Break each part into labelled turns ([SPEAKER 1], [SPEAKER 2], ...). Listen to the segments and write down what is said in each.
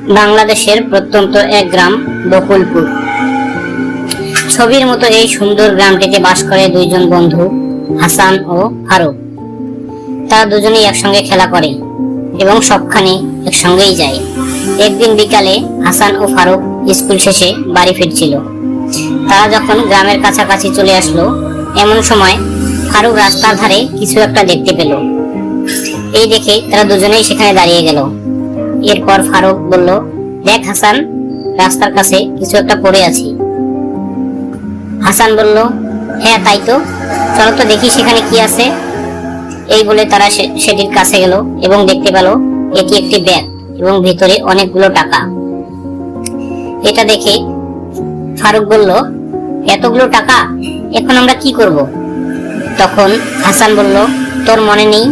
[SPEAKER 1] বাংলাদেশের প্রত্যন্ত এক গ্রাম বকুলপুর। ছবির মতো এই সুন্দর গ্রামটিতে বাস করে দুইজন বন্ধু, হাসান ও ফারুক। তারা দুজনেই একসঙ্গে খেলা করে এবং সবখানে একসঙ্গেই যায়। একদিন বিকালে হাসান ও ফারুক স্কুল শেষে বাড়ি ফিরছিল। তারা যখন গ্রামের কাছাকাছি চলে আসলো, এমন সময় ফারুক রাস্তার ধারে কিছু একটা দেখতে পেল। এই দেখে তারা দুজনেই সেখানে দাঁড়িয়ে গেল। এরপর ফারুক বলল, দেখ হাসান, রাস্তার কাছে কিছু একটা পড়ে আছে। হাসান বলল হ্যাঁ তাই তো। চলো তো দেখি সেখানে কি আছে। এই বলে তারা সেটির কাছে গেল এবং দেখতে পেল এটি একটি ব্যাগ এবং ভিতরে অনেকগুলো টাকা। এটা দেখে ফারুক বলল, এতগুলো টাকা? এখন আমরা কি করব? তখন হাসান বলল, তোর মনে নেই?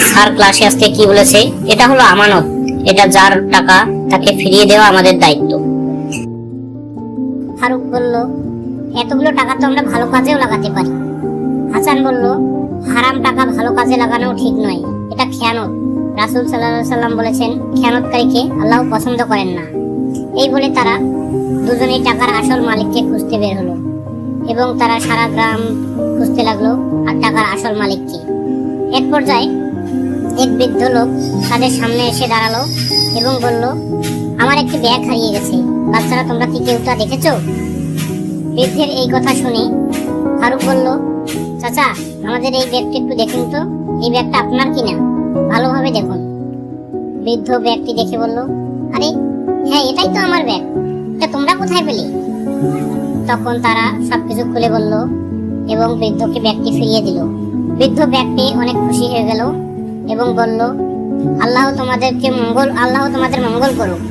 [SPEAKER 1] স্যার ক্লাসে আজকে কি বলেছে? এটা হলো আমানত। এটা যার টাকা তাকে ফিরিয়ে দেওয়া আমাদের দায়িত্ব। ফারুক বলল, এতগুলো টাকা তো আমরা ভালো কাজেও লাগাতে পারি। হাসান বলল, হারাম টাকা ভালো কাজে লাগানো ঠিক নয়। এটা খেয়ানত। রাসুল সাল্লাহ সাল্লাম বলেছেন, খেয়ানতকারীকে আল্লাহ পছন্দ করেন না। এই বলে তারা দুজনেই টাকার আসল মালিককে খুঁজতে বের হলো এবং তারা সারা গ্রাম খুঁজতে লাগল আর টাকার আসল মালিককে। এক পর্যায়ে এক বৃদ্ধ লোক তাদের সামনে এসে দাঁড়াল এবং বলল, আমার একটি ব্যাগ হারিয়ে গেছে। বাচ্চারা, তোমরা কি কেউ তা দেখেছ? বৃদ্ধের এই কথা শুনে ফারুক বলল, চাচা, আমাদের এই ব্যাগটি একটু দেখুন তো। এই ব্যাগটা আপনার কিনা? ভালোভাবে দেখুন। বৃদ্ধ ব্যাগটি দেখে বলল, আরে হ্যাঁ এটাই তো আমার ব্যাগ। এটা তোমরা কোথায় পেলে? তখন তারা সবকিছু খুলে বলল এবং বৃদ্ধকে ব্যাগটি ফিরিয়ে দিল। বৃদ্ধ ব্যাগ পেয়ে অনেক খুশি হয়ে গেল। এবং বলল, আল্লাহ তোমাদেরকে মঙ্গল আল্লাহ তোমাদের মঙ্গল করুক,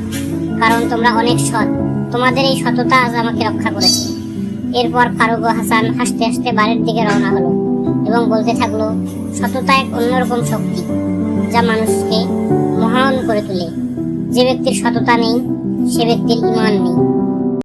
[SPEAKER 1] কারণ তোমরা অনেক সৎ। তোমাদের এই সততা আজ আমাকে রক্ষা করেছে। এরপর ফারুক ও হাসান হাসতে হাসতে বাড়ির দিকে রওনা হলো এবং বলতে থাকল, সততা এক অন্যরকম শক্তি, যা মানুষকে মহান করে তোলে। যে ব্যক্তির সততা নেই, সে ব্যক্তির ইমান নেই।